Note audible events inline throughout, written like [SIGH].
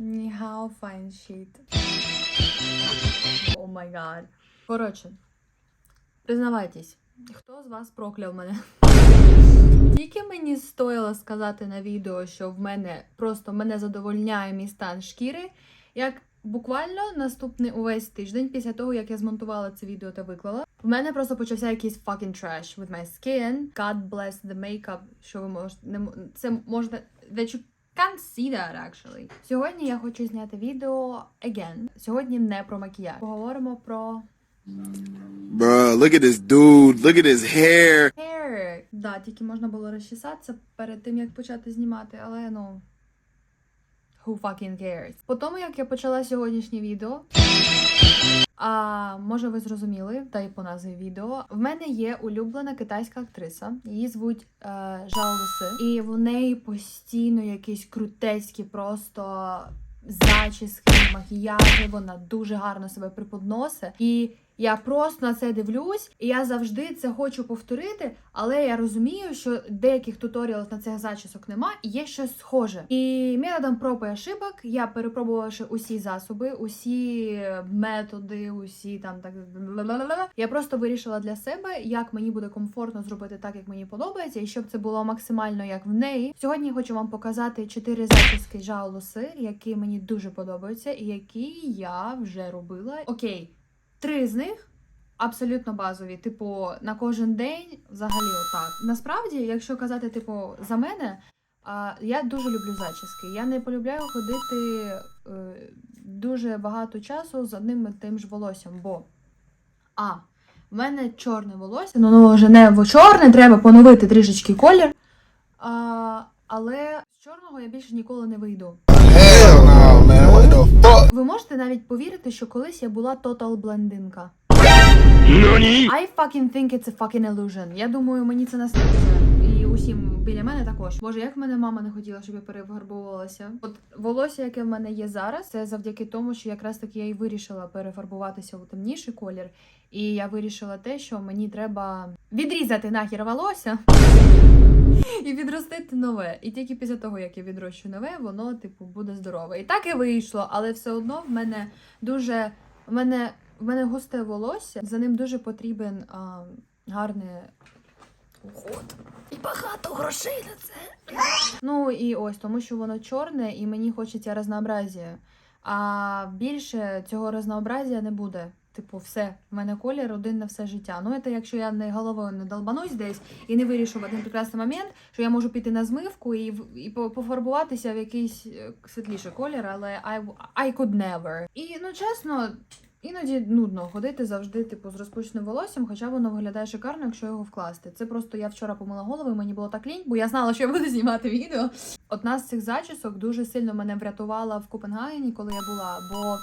Ніхао файн щит. О май гад. Коротше, признавайтесь, хто з вас прокляв мене? Тільки мені стоїло сказати на відео, що в мене просто мене задовольняє мій стан шкіри, як буквально наступний увесь тиждень після того, як я змонтувала це відео та виклала, в мене просто почався якийсь fucking trash with my skin. God bless the makeup, що ви можете не це можна that can't see that actually. Сьогодні я хочу зняти відео again. Сьогодні не про макіяж. Поговоримо про Bruh, look at this dude. Look at his hair. hair. Да, тільки можна було розчесатися перед тим, як почати знімати, але ну. Who fucking cares? По тому, як я почала сьогоднішнє відео. А може ви зрозуміли, та й по назві відео. В мене є улюблена китайська актриса. Її звуть е, Жао Луси. І в неї постійно якісь крутецькі просто зачіски, макіяжі. Вона дуже гарно себе приподносить. І я просто на це дивлюсь, і я завжди це хочу повторити, але я розумію, що деяких туторіалів на цих зачісок нема, і є щось схоже. І методом проб і ошибок я перепробувавши усі засоби, усі методи, усі там так я просто вирішила для себе, як мені буде комфортно зробити так, як мені подобається, і щоб це було максимально як в неї. Сьогодні хочу вам показати чотири зачіски Жао які мені дуже подобаються, і які я вже робила. Окей. Три з них абсолютно базові. Типу, на кожен день взагалі отак. Насправді, якщо казати, типу, за мене, я дуже люблю зачіски. Я не полюбляю ходити е, дуже багато часу з одним і тим ж волоссям, бо а. В мене чорне волосся, ну воно вже не чорне, треба поновити трішечки колір. А, але з чорного я більше ніколи не вийду. Ви можете навіть повірити, що колись я була тотал блондинка. NANI? I fucking think it's a fucking illusion. Я думаю, мені це насниться. І усім біля мене також. Боже, як в мене мама не хотіла, щоб я перефарбовувалася. От волосся, яке в мене є зараз, це завдяки тому, що якраз таки я і вирішила перефарбуватися у темніший колір. І я вирішила те, що мені треба відрізати нахер волосся. [LAUGHS] І відростити нове. І тільки після того, як я відрощу нове, воно, типу, буде здорове. І так і вийшло, але все одно в мене дуже. В мене, в мене густе волосся, за ним дуже потрібен а, гарний уход. І багато грошей на це. Ну і ось, тому що воно чорне, і мені хочеться разнообразія. А більше цього разнообразія не буде. Типу, все, в мене колір один на все життя. Ну, це якщо я не головою не долбанусь десь і не вирішу в один прекрасний момент, що я можу піти на змивку і, і по- пофарбуватися в якийсь е, світліший колір, але I, I could never. І ну чесно, іноді нудно ходити завжди, типу, з розпущеним волоссям, хоча воно виглядає шикарно, якщо його вкласти. Це просто я вчора помила голову, і мені було так лінь, бо я знала, що я буду знімати відео. Одна з цих зачісок дуже сильно мене врятувала в Копенгагені, коли я була, бо.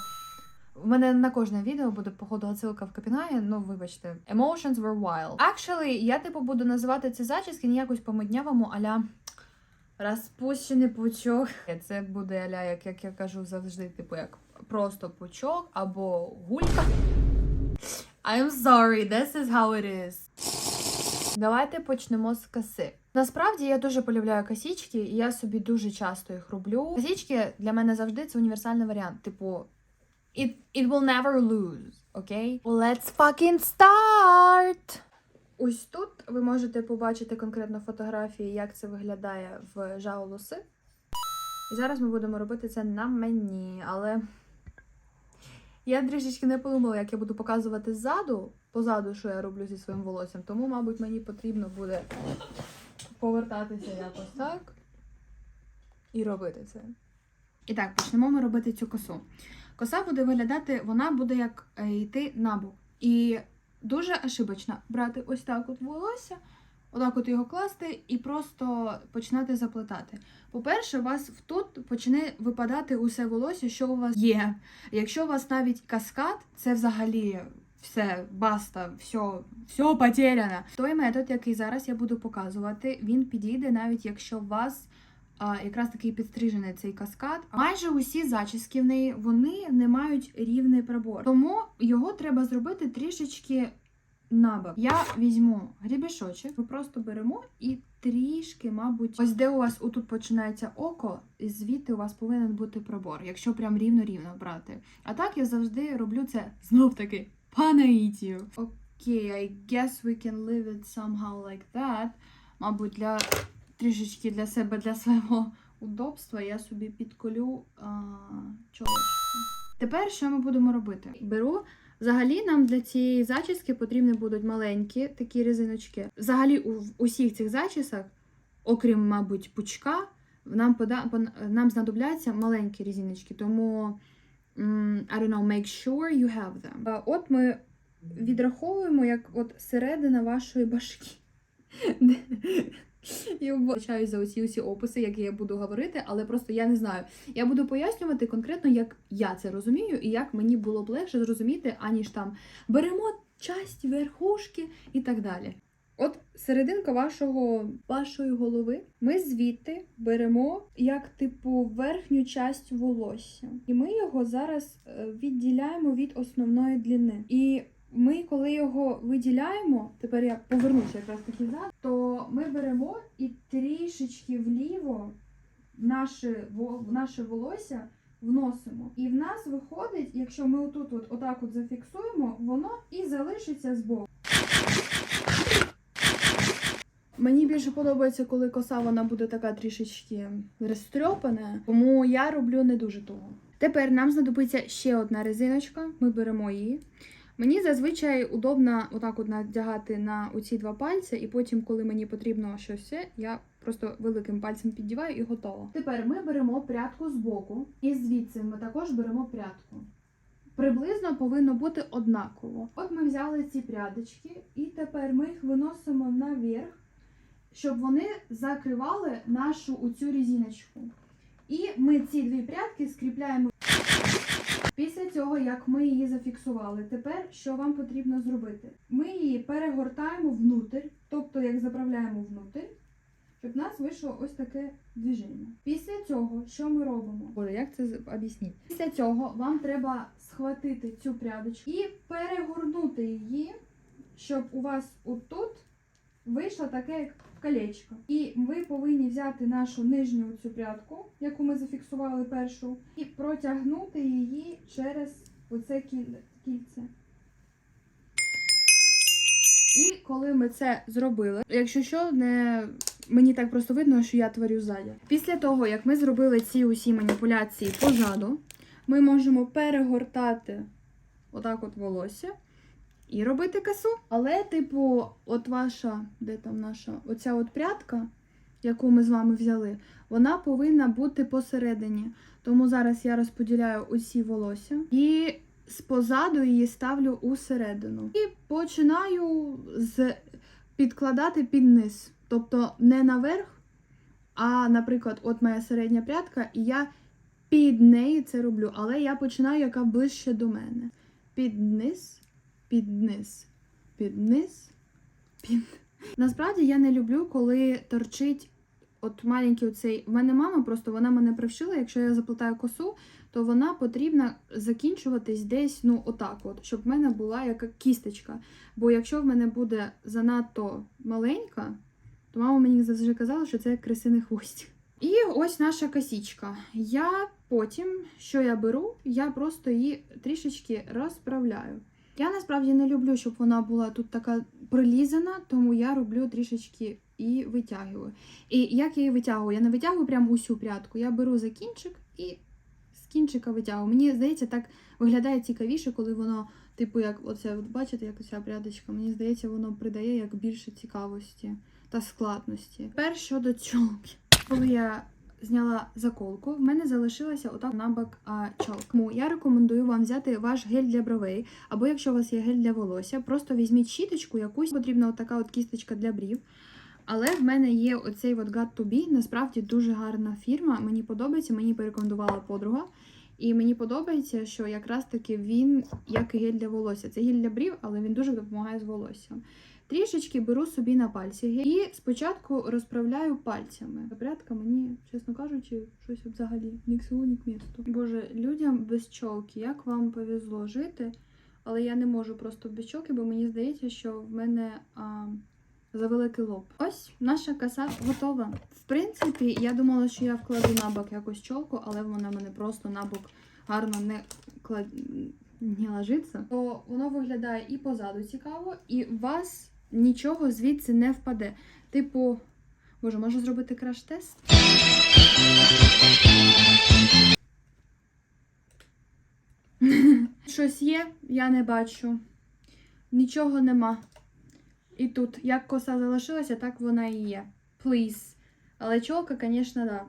В мене на кожне відео буде походу отсилка в Копенгаген, ну вибачте. Emotions were wild. Actually, я типу буду називати ці зачіски не якось по-моднявому, аля розпущений пучок. Це буде аля, як, як я кажу завжди, типу як просто пучок або гулька. I'm sorry, this is how it is. Давайте почнемо з коси. Насправді я дуже полюбляю косічки, і я собі дуже часто їх роблю. Косічки для мене завжди це універсальний варіант. Типу, it, it will never lose, окей? Let's fucking start! Ось тут ви можете побачити конкретно фотографії, як це виглядає в жаолуси. І зараз ми будемо робити це на мені, але я трішечки не подумала, як я буду показувати ззаду, позаду, що я роблю зі своїм волоссям. Тому, мабуть, мені потрібно буде повертатися якось так і робити це. І так, почнемо ми робити цю косу. Коса буде виглядати, вона буде як е, йти набок. І дуже ошибочно брати ось так от волосся, отак от його класти і просто починати заплетати. По-перше, у вас тут почне випадати усе волосся, що у вас є. Якщо у вас навіть каскад, це взагалі все, баста, все, все потеряно. Той метод, який зараз я буду показувати, він підійде навіть якщо у вас якраз такий підстрижений цей каскад. Майже усі зачіски в неї вони не мають рівний прибор. Тому його треба зробити трішечки набок. Я візьму грібешочок, ми просто беремо і трішки, мабуть, ось де у вас отут починається око, і звідти у вас повинен бути пробор, якщо прям рівно-рівно брати. А так я завжди роблю це знов таки по. Окей, I guess we can live it somehow like that. Мабуть, для трішечки для себе, для свого удобства я собі підколю чолочку. Тепер що ми будемо робити? Беру. Взагалі нам для цієї зачіски потрібні будуть маленькі такі резиночки. Взагалі у усіх цих зачісок, окрім, мабуть, пучка, нам пода... нам знадобляться маленькі резиночки. Тому I don't know, make sure you have them. От ми відраховуємо як от середина вашої башки. [LAUGHS] І вибачаюсь за оці усі описи, які я буду говорити, але просто я не знаю. Я буду пояснювати конкретно, як я це розумію, і як мені було б легше зрозуміти, аніж там беремо часть верхушки і так далі. От серединка вашого, вашої голови, ми звідти беремо як типу верхню часть волосся, і ми його зараз е, відділяємо від основної длини. І ми, коли його виділяємо, тепер я повернуся якраз таки назад, то ми беремо і трішечки вліво наше, наше волосся вносимо. І в нас виходить, якщо ми отут от, отак от зафіксуємо, воно і залишиться збоку. Мені більше подобається, коли коса вона буде така трішечки розтрьопана, тому я роблю не дуже того. Тепер нам знадобиться ще одна резиночка, ми беремо її. Мені зазвичай удобно отак от надягати на оці два пальці, і потім, коли мені потрібно щось, я просто великим пальцем піддіваю і готово. Тепер ми беремо прядку з боку, і звідси ми також беремо прядку. Приблизно повинно бути однаково. От ми взяли ці прядочки, і тепер ми їх виносимо наверх, щоб вони закривали нашу оцю різіночку. І ми ці дві прядки скріпляємо. Після цього, як ми її зафіксували, тепер що вам потрібно зробити? Ми її перегортаємо внутрь, тобто як заправляємо внутрь, щоб в нас вийшло ось таке движення. Після цього, що ми робимо? Боже, як це об'яснити? Після цього вам треба схватити цю прядочку і перегорнути її, щоб у вас отут вийшло таке як колечко. І ви повинні взяти нашу нижню цю прядку, яку ми зафіксували першу, і протягнути її через оце кільце. І коли ми це зробили, якщо що, не мені так просто видно, що я творю ззаді. Після того, як ми зробили ці усі маніпуляції позаду, ми можемо перегортати отак от волосся і робити косу. Але, типу, от ваша, де там наша, оця от прядка, яку ми з вами взяли, вона повинна бути посередині. Тому зараз я розподіляю усі волосся і з позаду її ставлю усередину. І починаю з підкладати під низ. Тобто не наверх, а, наприклад, от моя середня прядка, і я під неї це роблю, але я починаю яка ближче до мене. Під низ, під низ, під. Насправді я не люблю, коли торчить от маленький оцей. В мене мама просто вона мене привчила, якщо я заплетаю косу, то вона потрібна закінчуватись десь, ну, отак, от, щоб в мене була яка кісточка. Бо якщо в мене буде занадто маленька, то мама мені завжди казала, що це як крисиний хвостик. І ось наша косічка. Я потім, що я беру, я просто її трішечки розправляю. Я насправді не люблю, щоб вона була тут така прилізана, тому я роблю трішечки і витягую. І як я її витягую? Я не витягую прям усю прядку. Я беру за кінчик і з кінчика витягую. Мені здається, так виглядає цікавіше, коли воно, типу, як оце, от бачите, як оця прядочка. Мені здається, воно придає як більше цікавості та складності. Тепер щодо чолки. Коли я зняла заколку, в мене залишилася отак набок а, чолк. Тому я рекомендую вам взяти ваш гель для бровей, або якщо у вас є гель для волосся, просто візьміть щіточку, якусь потрібна така от кісточка для брів. Але в мене є оцей от God to Be, насправді дуже гарна фірма. Мені подобається, мені порекомендувала подруга. І мені подобається, що якраз таки він як і гель для волосся. Це гель для брів, але він дуже допомагає з волоссям. Трішечки беру собі на пальці і спочатку розправляю пальцями. Прядка мені, чесно кажучи, щось взагалі ні к селу, ні к місту. Боже, людям без чолки, як вам повезло жити. але я не можу просто без чоки, бо мені здається, що в мене а, завеликий лоб. Ось наша коса готова. В принципі, я думала, що я вкладу на бок якось чолку, але вона мене просто на бок гарно не клад... не ложиться. То воно виглядає і позаду цікаво, і вас нічого звідси не впаде. Типу, боже, можу зробити краш-тест? [LAUGHS] Щось є, я не бачу. Нічого нема. І тут, як коса залишилася, так вона і є. Please. Але чолка, звісно, да.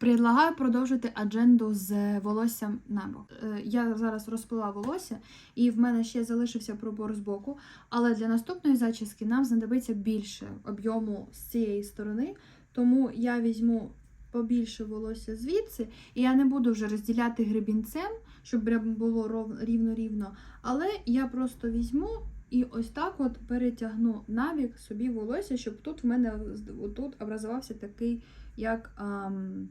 Предлагаю продовжити адженду з волоссям набок. Е, Я зараз розплила волосся, і в мене ще залишився пробор з боку. Але для наступної зачіски нам знадобиться більше об'єму з цієї сторони. Тому я візьму побільше волосся звідси, і я не буду вже розділяти гребінцем, щоб було рівно-рівно. Але я просто візьму і ось так от перетягну набік собі волосся, щоб тут в мене тут образувався такий, як ам,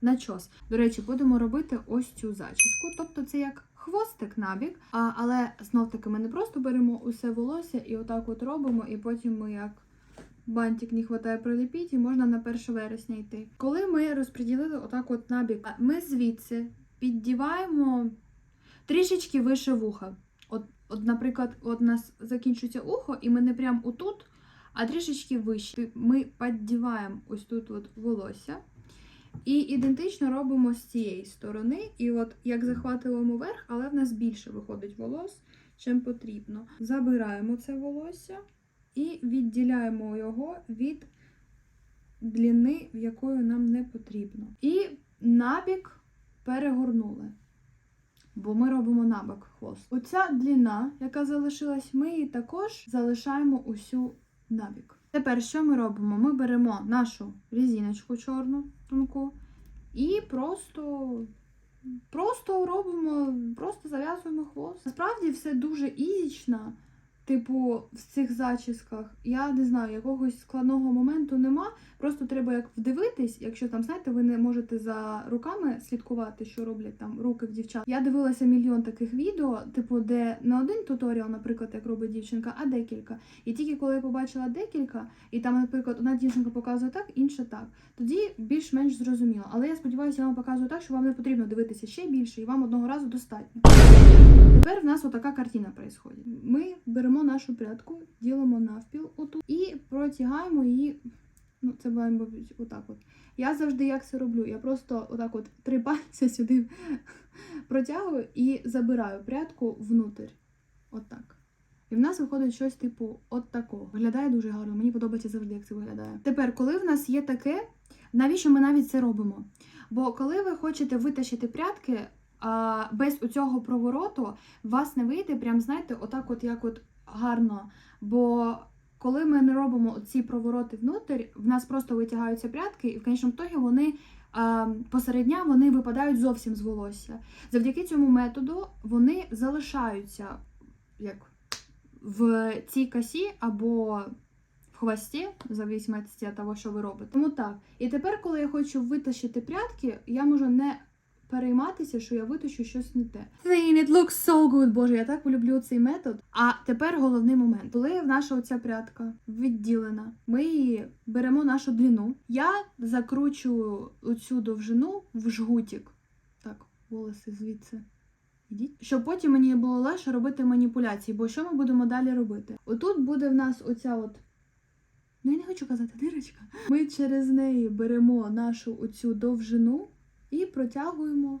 начос. До речі, будемо робити ось цю зачіску. Тобто це як хвостик набік, а, але знов таки ми не просто беремо усе волосся і отак от робимо, і потім ми як. Бантик не вистачає приліпіть і можна на 1 вересня йти. Коли ми розподілили отак от набік, ми звідси піддіваємо трішечки вище вуха. От, от, наприклад, от у нас закінчується ухо, і ми не прям отут, а трішечки вище. Ми піддіваємо ось тут от волосся. І ідентично робимо з цієї сторони. І от як захватуємо верх, але в нас більше виходить волос, чим потрібно. Забираємо це волосся і відділяємо його від длини, в якої нам не потрібно. І набік перегорнули. Бо ми робимо набок хвост. Оця длина, яка залишилась, ми її також залишаємо усю набік. Тепер що ми робимо? Ми беремо нашу різіночку чорну тонку і просто, просто робимо, просто зав'язуємо хвост. Насправді все дуже ізічно. Типу, в цих зачісках, я не знаю, якогось складного моменту нема. Просто треба як вдивитись, якщо там, знаєте, ви не можете за руками слідкувати, що роблять там руки в дівчат. Я дивилася мільйон таких відео, типу, де не один туторіал, наприклад, як робить дівчинка, а декілька. І тільки коли я побачила декілька, і там, наприклад, одна дівчинка показує так, інша так, тоді більш-менш зрозуміло. Але я сподіваюся, я вам показую так, що вам не потрібно дивитися ще більше, і вам одного разу достатньо. Тепер в нас отака картина відбувається. Ми беремо нашу прядку, ділимо навпіл отут і протягаємо її. Ну, це має бути отак от. Я завжди як це роблю. Я просто отак от три пальці [LAUGHS] сюди протягую і забираю прядку внутрь. Отак. І в нас виходить щось типу от такого. Виглядає дуже гарно. Мені подобається завжди, як це виглядає. Тепер, коли в нас є таке, навіщо ми навіть це робимо? Бо коли ви хочете витащити прядки а, без цього провороту, вас не вийде, прям знаєте, отак, от як от гарно. Бо коли ми не робимо ці провороти внутрь, в нас просто витягаються прядки, і в конечному ітогі вони а, посеред вони випадають зовсім з волосся. Завдяки цьому методу вони залишаються як в цій косі або в хвості, в зависимості від того, що ви робите. Тому так. І тепер, коли я хочу витащити прядки, я можу не перейматися, що я витащу щось не те. Thing, it looks so good, боже, я так полюблю цей метод. А тепер головний момент. Коли наша оця прядка відділена, ми її беремо нашу длину. Я закручую оцю довжину в жгутик. Так, волоси звідси. Ідіть. Щоб потім мені було легше робити маніпуляції, бо що ми будемо далі робити? Отут буде в нас оця от. Ну, я не хочу казати дирочка. Ми через неї беремо нашу оцю довжину і протягуємо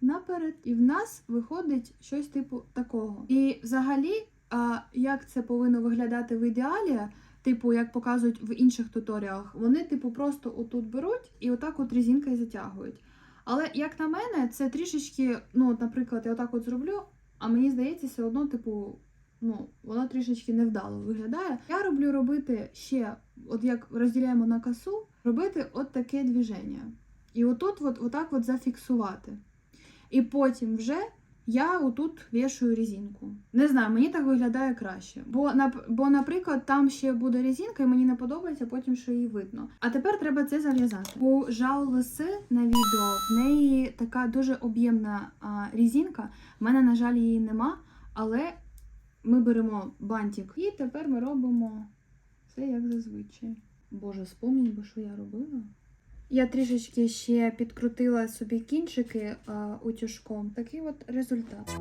наперед. І в нас виходить щось типу такого. І взагалі, а, як це повинно виглядати в ідеалі, типу, як показують в інших туторіалах, вони, типу, просто отут беруть і отак от резинкою затягують. Але як на мене, це трішечки, ну, от, наприклад, я отак от зроблю, а мені здається, все одно, типу, ну, воно трішечки невдало виглядає. Я роблю робити ще, от як розділяємо на косу, робити от таке движення. І отут, от, отак от зафіксувати. І потім вже я отут вішаю резинку. Не знаю, мені так виглядає краще. Бо, бо, наприклад, там ще буде резинка, і мені не подобається потім, що її видно. А тепер треба це зав'язати. У Жао Лиси на відео в неї така дуже об'ємна резинка. У мене, на жаль, її нема, але ми беремо бантик. І тепер ми робимо все як зазвичай. Боже, спомніть, бо що я робила. Я трішечки ще підкрутила собі кінчики а, утюжком. Такий от результат.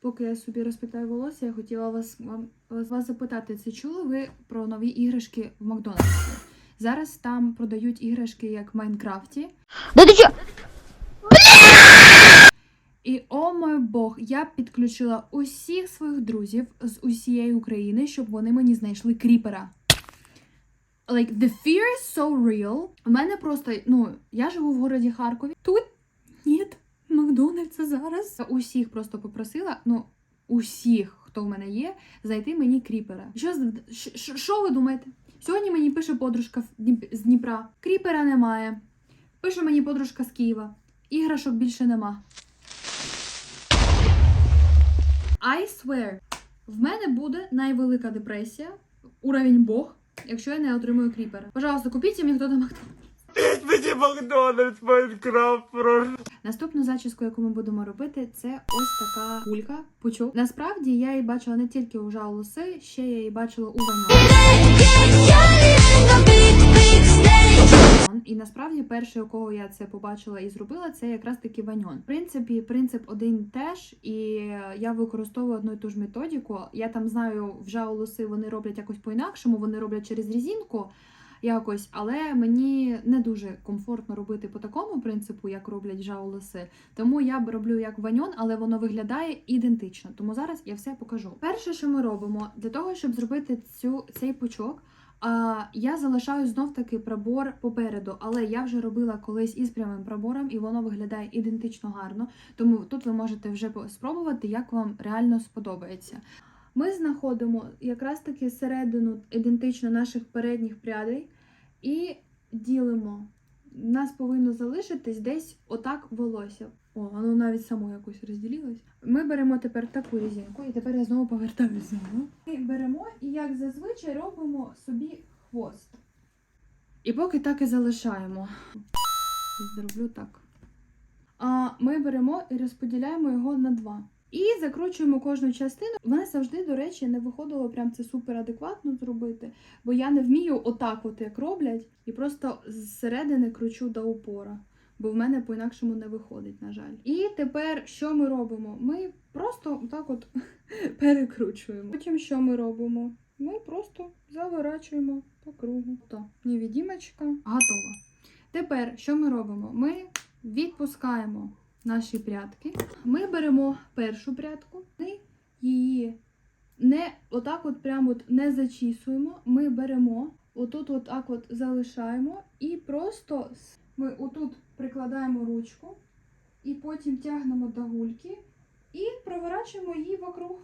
Поки я собі розпитаю волосся, я хотіла вас, вам, вас, вас запитати, чи чули ви про нові іграшки в Макдональдсі? Зараз там продають іграшки як в Майнкрафті. Да ты чё? І о мой Бог, я підключила усіх своїх друзів з усієї України, щоб вони мені знайшли кріпера. Like, the fear is so real. У мене просто, ну, я живу в городі Харкові. Тут нет Макдональдса зараз. Я Усіх просто попросила, ну, усіх, хто в мене є, зайти мені кріпера. Що, що- що- ви думаєте? Сьогодні мені пише подружка з Дніпра. Кріпера немає. Пише мені подружка з Києва. Іграшок більше нема. I swear, в мене буде найвелика депресія, уровень Бог, якщо я не отримую кріпера. Пожалуйста, купіть мені хто там Макдональдс. Мені Макдональдс Майнкрафт прошу. Наступну зачіску, яку ми будемо робити, це ось така кулька, пучок. Насправді я її бачила не тільки у жалуси, ще я її бачила у Ваньо. І насправді перший, у кого я це побачила і зробила, це якраз таки ваньон. В принципі, принцип один теж, і я використовую одну і ту ж методику. Я там знаю, в Жао Луси вони роблять якось по-інакшому, вони роблять через різінку. Якось, але мені не дуже комфортно робити по такому принципу, як роблять Жао Лоси. Тому я роблю як ваньон, але воно виглядає ідентично. Тому зараз я все покажу. Перше, що ми робимо, для того, щоб зробити цю, цей пучок, я залишаю знов таки пробор попереду, але я вже робила колись із прямим пробором, і воно виглядає ідентично гарно. Тому тут ви можете вже спробувати, як вам реально сподобається. Ми знаходимо якраз таки середину ідентично наших передніх прядей і ділимо. У нас повинно залишитись десь отак волосся. О, воно навіть само якось розділилось. Ми беремо тепер таку різинку, і тепер я знову повертаюся. Ми беремо і, як зазвичай, робимо собі хвост. І поки так і залишаємо. Зроблю так. А ми беремо і розподіляємо його на два. І закручуємо кожну частину. В мене завжди, до речі, не виходило прям це супер адекватно зробити, бо я не вмію отак, от як роблять, і просто зсередини кручу до упора. Бо в мене по-інакшому не виходить, на жаль. І тепер що ми робимо? Ми просто так от [LAUGHS] перекручуємо. Потім що ми робимо? Ми просто заворачуємо по кругу. То, невідімочка готова. Тепер що ми робимо? Ми відпускаємо наші прядки. Ми беремо першу прядку, ми її не отак, от прямо от не зачісуємо. Ми беремо, отут, отак от залишаємо, і просто ми отут прикладаємо ручку, і потім тягнемо до гульки і проворачуємо її вокруг.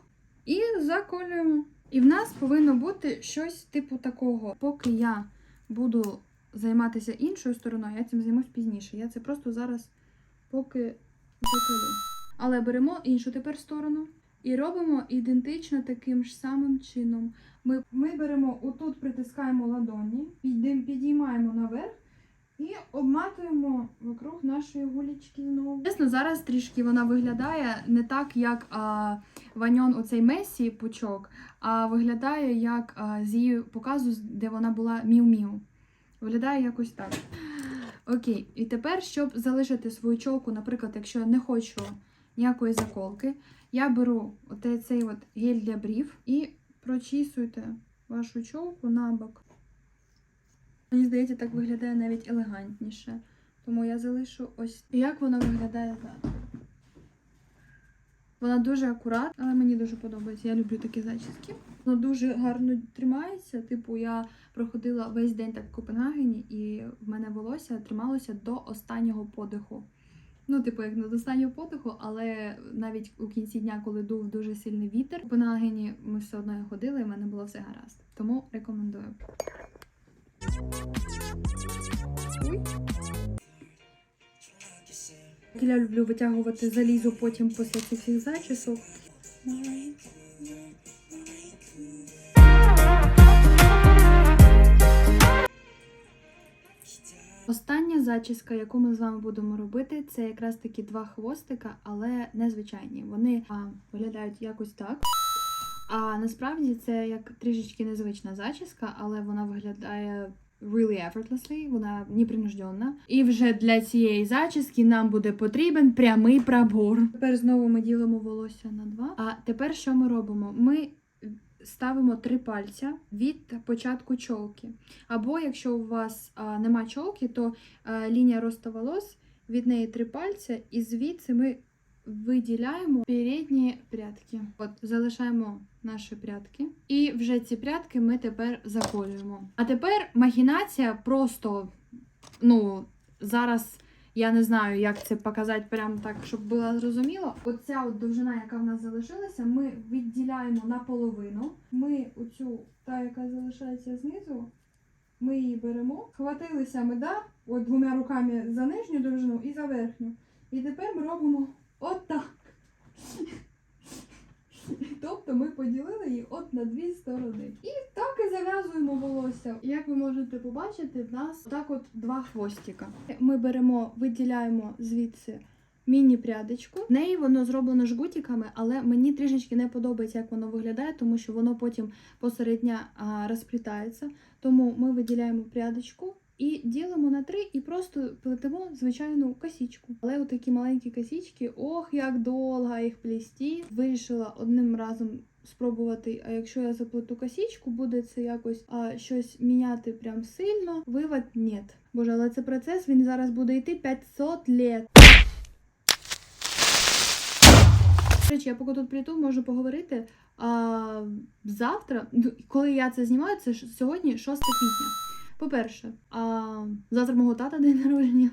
І заколюємо. І в нас повинно бути щось типу такого. Поки я буду займатися іншою стороною, я цим займусь пізніше. Я це просто зараз поки заколю. Але беремо іншу тепер сторону і робимо ідентично таким ж самим чином. Ми, ми беремо отут, притискаємо ладоні, підіймаємо наверх і обматуємо вокруг нашої гулічки знову. Чесно, зараз трішки вона виглядає не так, як а, ваньон оцей Месі пучок, а виглядає як а, з її показу, де вона була міу-міу. Виглядає якось так. Окей, і тепер, щоб залишити свою чолку, наприклад, якщо я не хочу ніякої заколки, я беру оте- цей от гель для брів і прочісуйте вашу чолку на бок. Мені здається, так виглядає навіть елегантніше. Тому я залишу ось як вона виглядає зараз. Вона дуже акуратна, але мені дуже подобається. Я люблю такі зачіски. Вона дуже гарно тримається. Типу, я проходила весь день так в Копенгагені, і в мене волосся трималося до останнього подиху. Ну, типу, як не до останнього подиху, але навіть у кінці дня, коли дув дуже сильний вітер, в Копенгагені ми все одно ходили, і в мене було все гаразд. Тому рекомендую. Я люблю витягувати залізо потім після цих всіх зачісок. Остання зачіска, яку ми з вами будемо робити, це якраз таки два хвостика, але незвичайні. Вони а, виглядають якось так. А насправді це як трішечки незвична зачіска, але вона виглядає really effortlessly, вона непринужденна. І вже для цієї зачіски нам буде потрібен прямий пробор. Тепер знову ми ділимо волосся на два. А тепер що ми робимо? Ми ставимо три пальця від початку чолки. Або якщо у вас а, нема чолки, то а, лінія росту волос від неї три пальця, і звідси ми виділяємо передні прядки. От залишаємо наші прядки. І вже ці прядки ми тепер заколюємо. А тепер махінація просто, ну, зараз. Я не знаю, як це показати прямо так, щоб було зрозуміло. Оця от довжина, яка в нас залишилася, ми відділяємо наполовину. Ми оцю, та, яка залишається знизу, ми її беремо. Схватилися ми, от двома руками за нижню довжину і за верхню. І тепер ми робимо отак. Тобто ми поділили її от на дві сторони. І так і зав'язуємо волосся. Як ви можете побачити, в нас так от два хвостика. Ми беремо, виділяємо звідси міні-прядочку. В неї воно зроблено жгутиками, але мені трішечки не подобається, як воно виглядає, тому що воно потім посередня розплітається. Тому ми виділяємо прядочку. І ділимо на три і просто плетемо звичайну косічку. Але отакі маленькі косічки, ох, як довго їх плісті. Вирішила одним разом спробувати. А якщо я заплету косічку, буде це якось а, щось міняти прям сильно. Вивод ні. Боже, але це процес він зараз буде йти 500 лет. До речі, я поки тут пліту, можу поговорити. А, завтра, ну, коли я це знімаю, це ж сьогодні 6 квітня. По-перше, а, завтра мого тата день народження.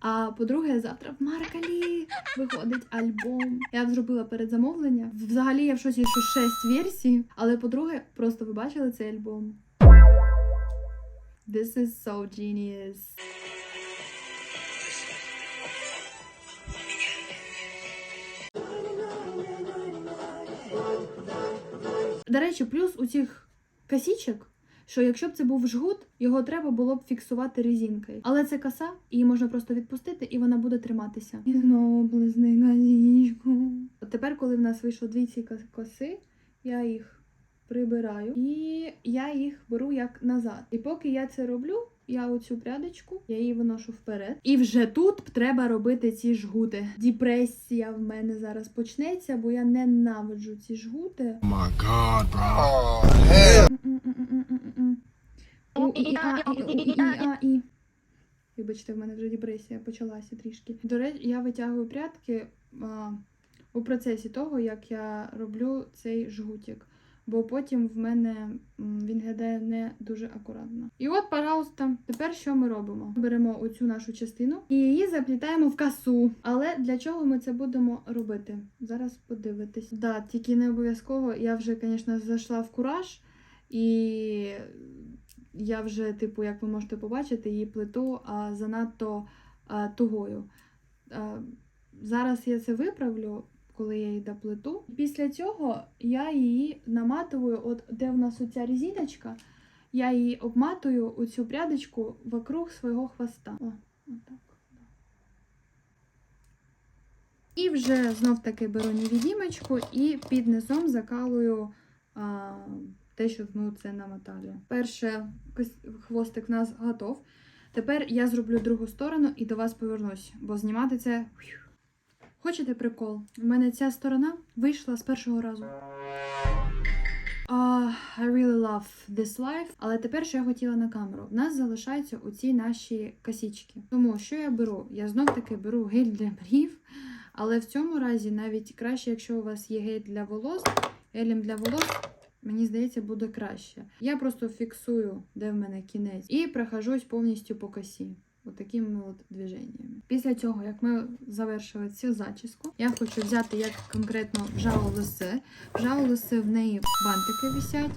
А по-друге, завтра в Маркалі виходить альбом. Я зробила передзамовлення. Взагалі я в шоці, що 6 версій. Але по-друге, просто ви бачили цей альбом. This is so genius. До речі, плюс у цих косічок, що якщо б це був жгут, його треба було б фіксувати резинкою. Але це коса, її можна просто відпустити, і вона буде триматися. І знову близни. От тепер, коли в нас вийшло дві ці коси, я їх прибираю і я їх беру як назад. І поки я це роблю, я оцю прядочку, я її виношу вперед. І вже тут треба робити ці жгути. Депресія в мене зараз почнеться, бо я ненавиджу ці жгути. my god, bro. М-м-м-м-м-м. У, і, і, а, і, у, і, і, а, і. Вибачте, в мене вже депресія почалася трішки. До речі, я витягую прядки а, у процесі того, як я роблю цей жгутик. Бо потім в мене він глядає не дуже акуратно. І от, пожалуйста, тепер що ми робимо? Беремо оцю нашу частину і її заплітаємо в касу. Але для чого ми це будемо робити? Зараз подивитись. Да, тільки не обов'язково. Я вже, звісно, зайшла в кураж, і я вже, типу, як ви можете побачити, її плиту а, занадто а, тугою. А, зараз я це виправлю, коли я її доплету. Після цього я її наматую, от де в нас оця резиночка, я її обматую оцю прядочку вокруг свого хвоста. О, отак. І вже знов таки беру невідімочку і під низом закалую а, те, що ми це намотали. Перше хвостик в нас готов. Тепер я зроблю другу сторону і до вас повернусь, бо знімати це. Хочете прикол? У мене ця сторона вийшла з першого разу. Uh, I really love this life. Але тепер, що я хотіла на камеру, в нас залишаються оці наші косічки. Тому що я беру? Я знов таки беру гель для брів, але в цьому разі навіть краще, якщо у вас є гель для волос, гелем для волос, мені здається, буде краще. Я просто фіксую, де в мене кінець, і прохожусь повністю по косі. Отакими от движеннями. Після цього, як ми завершили цю зачіску, я хочу взяти як конкретно вжало лисе. Вжало лисе в неї бантики висять.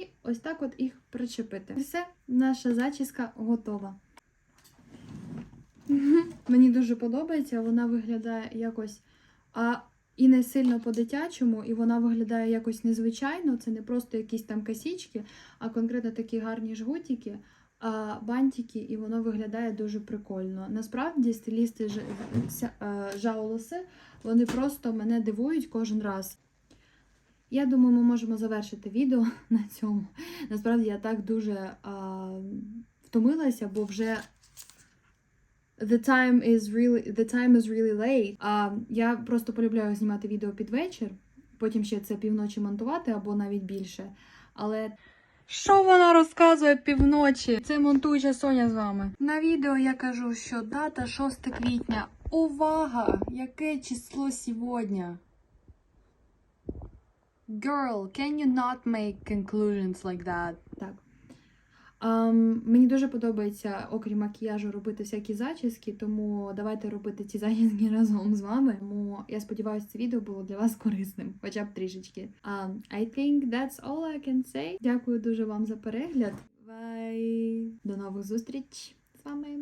І ось так от їх причепити. І все, наша зачіска готова. Мені дуже подобається, вона виглядає якось а, і не сильно по-дитячому, і вона виглядає якось незвичайно. Це не просто якісь там косічки, а конкретно такі гарні жгутики, а, бантики, і воно виглядає дуже прикольно. Насправді стилісти е, Жао Лосе, вони просто мене дивують кожен раз. Я думаю, ми можемо завершити відео [LAUGHS] на цьому. Насправді я так дуже а, втомилася, бо вже the time is really, the time is really late. А, я просто полюбляю знімати відео під вечір, потім ще це півночі монтувати або навіть більше. Але що вона розказує півночі? Це монтуюча Соня з вами. На відео я кажу, що дата 6 квітня. Увага! Яке число сьогодні? Girl, can you not make conclusions like that? Um, мені дуже подобається, окрім макіяжу, робити всякі зачіски, тому давайте робити ці [LAUGHS] зачіски разом з вами. Тому я сподіваюся, це відео було для вас корисним, хоча б трішечки. Um, I think that's all I can say. Дякую дуже вам за перегляд. Bye! До нових зустріч з вами.